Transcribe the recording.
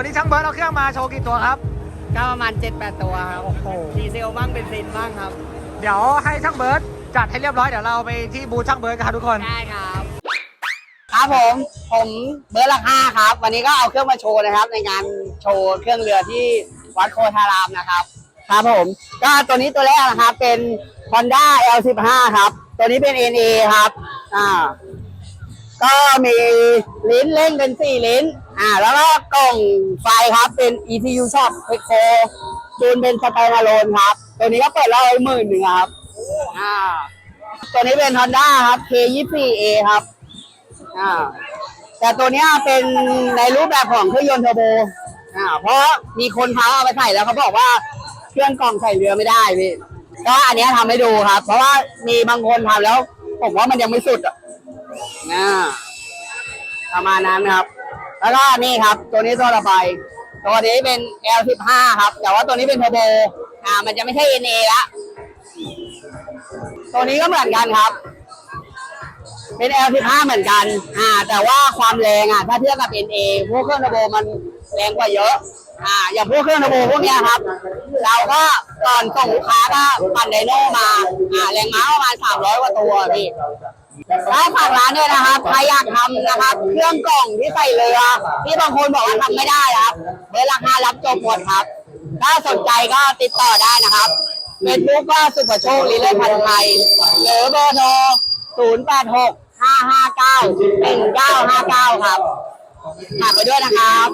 วันนี้ช่างเบิร์ดเอาเครื่องมาโชว์กี่ตัวครับ ก็ประมาณ 7-8 ตัวครับโอ้โห ดีเซลบ้างเป็นซินบ้างครับเดี๋ยวให้ช่างเบิร์ดจัดให้เรียบร้อยเดี๋ยวเราไปที่บูธช่างเบิร์ดกันครับทุกคน ได้ครับ ครับผมผมเบอร์ละห้าครับ วันนี้ก็เอาเครื่องมาโชว์นะครับ ในงานโชว์เครื่องเรือที่วัดโคธารามนะครับ ครับผม ก็ตัวนี้ตัวแรกนะครับ เป็น Honda L15 ครับ ตัวนี้เป็น NA ครับอ่าก็มี ลิ้นเร่งเป็นสี่ลิ้น อ่า แล้วก็กล่องไฟครับเป็น ETU Shop e c o จูนเป็นสไตล์นาโลนครับ ตัวนี้ก็เปิดแล้วหมื่นหนึ่งครับ อ่า ตัวนี้เป็น Honda ครับ K24A ครับ อ่า แต่ตัวเนี้ยเป็นในรูปแบบของเครื่องยนต์เทอร์โบ อ่า เพราะมีคนเขาเอาไปใส่แล้วเขาบอกว่าเครื่องกล่องใส่เรือไม่ได้พี่ ก็อันเนี้ยทำให้ดูครับ เพราะว่ามีบางคนทำแล้ว ผมว่ามันยังไม่สุดอะอ่า ประมาณนั้นครับ แล้วก็นี่ครับ ตัวนี้ตัวต่อไป ตัวนี้เป็น L15 ครับ แต่ว่าตัวนี้เป็นเทอร์โบ อ่า มันจะไม่ใช่ NA ละตัวนี้ก็เหมือนกันครับ เป็น L15 เหมือนกัน อ่า แต่ว่าความแรงอะ ถ้าเทียบกับ NA พวกเครื่องเทอร์โบมันแรงกว่าเยอะ อ่า อย่างพวกเครื่องเทอร์โบพวกเนี้ยครับ เราก็ก่อนส่งลูกค้าก็ปั่นไดโน่มา อ่า แรงม้าประมาณ300กว่าตัวพี่ แล้ฝากร้านด้วยนะครับใครอยากทำนะครับ เครื่องกล่องที่ใส่เรือที่บางคนบอกว่าทำไม่ได้ครับเบอร์ราคารับจบหมดครับ ถ้าสนใจก็ติดต่อได้นะครับเฟซบุ๊กก็สุภโชคลิเลพันธ์ไทยหรือเบอร์โทร0 8 6 5 5 9 1 9 5 9 ครับฝากไปด้วยนะครับ